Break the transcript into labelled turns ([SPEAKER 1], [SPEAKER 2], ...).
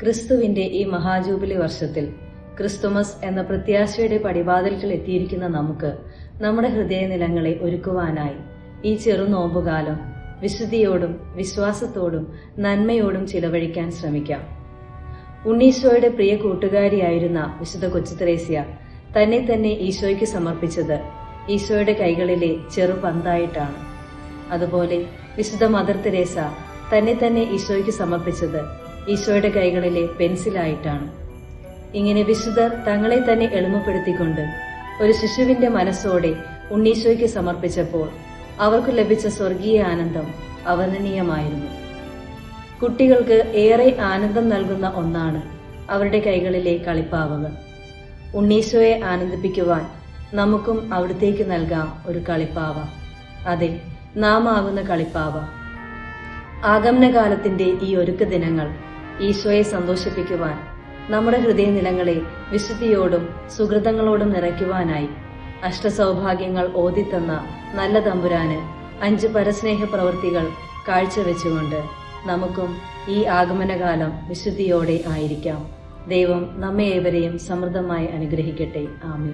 [SPEAKER 1] ക്രിസ്തുവിന്റെ ഈ മഹാജൂബിലി വർഷത്തിൽ ക്രിസ്തുമസ് എന്ന പ്രത്യാശയുടെ പടിവാതിൽക്കൽ എത്തിയിരിക്കുന്ന നമുക്ക് നമ്മുടെ ഹൃദയനിലങ്ങളെ ഒരുക്കുവാനായി ഈ ചെറുനോമ്പുകാലം വിശുദ്ധിയോടും വിശ്വാസത്തോടും നന്മയോടും ചിലവഴിക്കാൻ ശ്രമിക്കാം. ഉണ്ണീശോയുടെ പ്രിയ കൂട്ടുകാരിയായിരുന്ന വിശുദ്ധ കൊച്ചുത്രേസ്യ തന്നെ തന്നെ ഈശോയ്ക്ക് സമർപ്പിച്ചത് ഈശോയുടെ കൈകളിലെ ചെറു പന്തായിട്ടാണ്. അതുപോലെ വിശുദ്ധ മദർ തെരേസ തന്നെ തന്നെ ഈശോയ്ക്ക് സമർപ്പിച്ചത് ഈശോയുടെ കൈകളിലെ പെൻസിലായിട്ടാണ്. ഇങ്ങനെ വിശുദ്ധർ തങ്ങളെ തന്നെ എളിമപ്പെടുത്തിക്കൊണ്ട് ഒരു ശിശുവിന്റെ മനസ്സോടെ ഉണ്ണീശോയ്ക്ക് സമർപ്പിച്ചപ്പോൾ അവർക്ക് ലഭിച്ച സ്വർഗീയ ആനന്ദം അവർണനീയമായിരുന്നു. കുട്ടികൾക്ക് ഏറെ ആനന്ദം നൽകുന്ന ഒന്നാണ് അവരുടെ കൈകളിലെ കളിപ്പാവകൾ ഉണ്ണീശോയെ ആനന്ദിപ്പിക്കുവാൻ നമുക്കും അവിടത്തേക്ക് നൽകാം ഒരു കളിപ്പാവ. അതെ നാം ആകുന്ന കളിപ്പാവ. ആഗമനകാലത്തിന്റെ ഈ ഒരുക്ക ദിനങ്ങൾ ഈശോയെ സന്തോഷിപ്പിക്കുവാൻ നമ്മുടെ ഹൃദയനിലങ്ങളെ വിശുദ്ധിയോടും സുഹൃതങ്ങളോടും നിറയ്ക്കുവാനായി അഷ്ടസൗഭാഗ്യങ്ങൾ ഓതിത്തന്ന നല്ല തമ്പുരാന് അഞ്ച് പരസ്നേഹ പ്രവൃത്തികൾ കാഴ്ചവെച്ചുകൊണ്ട് നമുക്കും ഈ ആഗമനകാലം വിശുദ്ധിയോടെ ആയിരിക്കാം. ദൈവം നമ്മെ ഏവരെയും സമൃദ്ധമായി അനുഗ്രഹിക്കട്ടെ. ആമീൻ.